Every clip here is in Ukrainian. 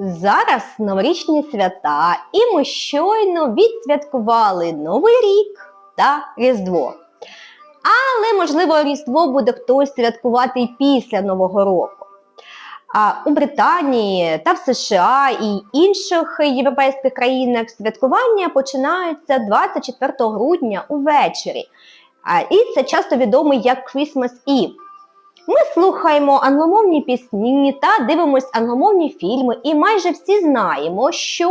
Зараз новорічні свята, і ми щойно відсвяткували Новий рік та Різдво. Але, можливо, Різдво буде хтось святкувати і після Нового року. А у Британії та в США і інших європейських країнах святкування починаються 24 грудня увечері. І це часто відомо як Christmas Eve. Ми слухаємо англомовні пісні та дивимось англомовні фільми, і майже всі знаємо, що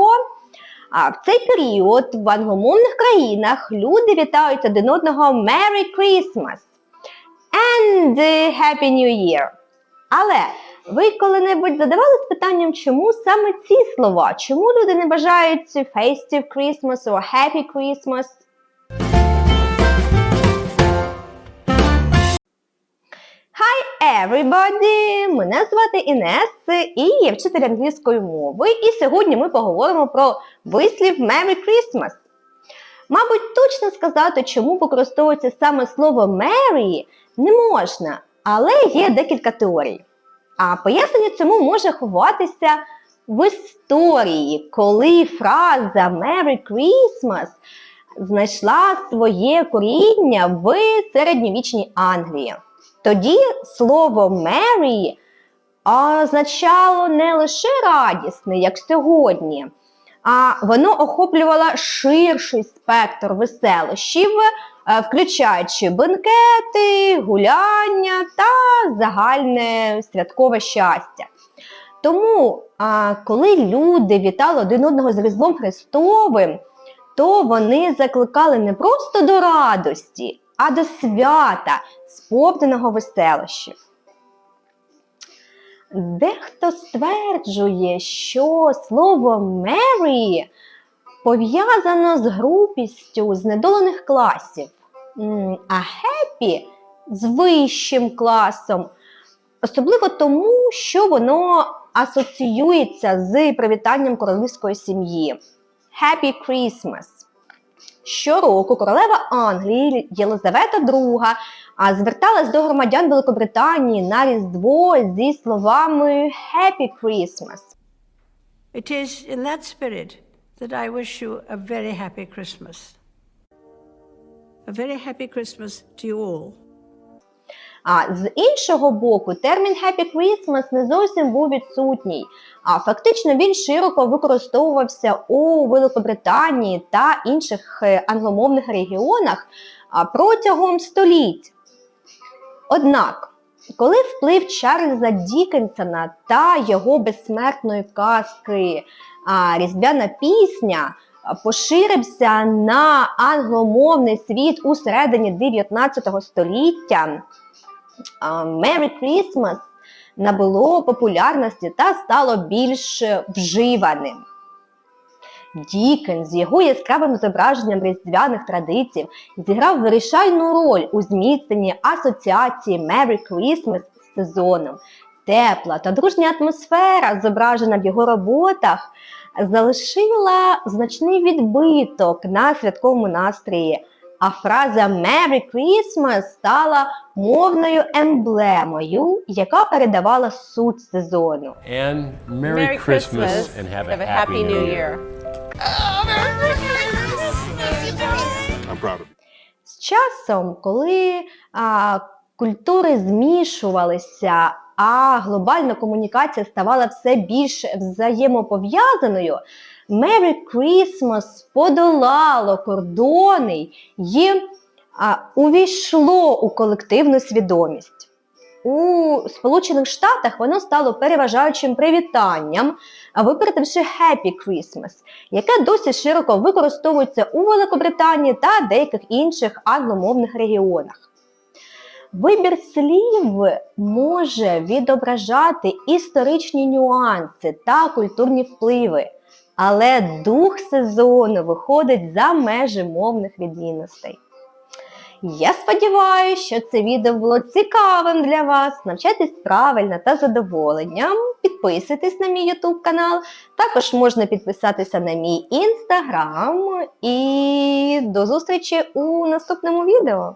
в цей період в англомовних країнах люди вітають один одного Merry Christmas and Happy New Year. Але ви коли-небудь задавались питанням, чому саме ці слова? Чому люди не бажають Festive Christmas or Happy Christmas? Everybody! Мене звати Інес і я вчитель англійської мови. І сьогодні ми поговоримо про вислів Merry Christmas. Мабуть, точно сказати, чому використовується саме слово Merry не можна, але є декілька теорій. А пояснення цьому може ховатися в історії, коли фраза Merry Christmas знайшла своє коріння в середньовічній Англії. Тоді слово Merry означало не лише радісне, як сьогодні, а воно охоплювало ширший спектр веселощів, е, включаючи бенкети, гуляння та загальне святкове щастя. Тому, коли люди вітали один одного з Різдвом Христовим, то вони закликали не просто до радості, а до свята, сповненого веселощів. Дехто стверджує, що слово Merry пов'язано з групістю знедолених класів, а happy з вищим класом, особливо тому, що воно асоціюється з привітанням королівської сім'ї. Happy Christmas! Щороку королева Англії Єлизавета II зверталась до громадян Великобританії на Різдво зі словами Happy Christmas. It is in that spirit that I wish you a very happy Christmas. A very happy Christmas to you all. А з іншого боку, термін Happy Christmas не зовсім був відсутній. А фактично він широко використовувався у Великобританії та інших е, англомовних регіонах протягом століть. Однак, коли вплив Чарльза Дікенсона та його безсмертної казки Різдвяна пісня поширився на англомовний світ у середині 19 століття, Merry Christmas набуло популярності та стало більш вживаним. Дікен з його яскравим зображенням різдвяних традицій зіграв вирішальну роль у зміцненні асоціації Merry Christmas з сезоном. Тепла та дружня атмосфера, зображена в його роботах, залишила значний відбиток на святковому настрої. А фраза Merry Christmas стала мовною емблемою, яка передавала суть сезону. And Merry, Christmas, and have a, happy, New Year. I'm proud of you. З часом, коли а, культури змішувалися, а глобальна комунікація ставала все більш взаємопов'язаною, Merry Christmas подолало кордони і а, увійшло у колективну свідомість. У Сполучених Штатах воно стало переважаючим привітанням, випередивши Happy Christmas, яке досі широко використовується у Великобританії та деяких інших англомовних регіонах. Вибір слів може відображати історичні нюанси та культурні впливи, але дух сезону виходить за межі мовних відмінностей. Я сподіваюся, що це відео було цікавим для вас. Навчайтесь правильно та задоволенням. Підписуйтесь на мій YouTube канал. Також можна підписатися на мій інстаграм. І до зустрічі у наступному відео.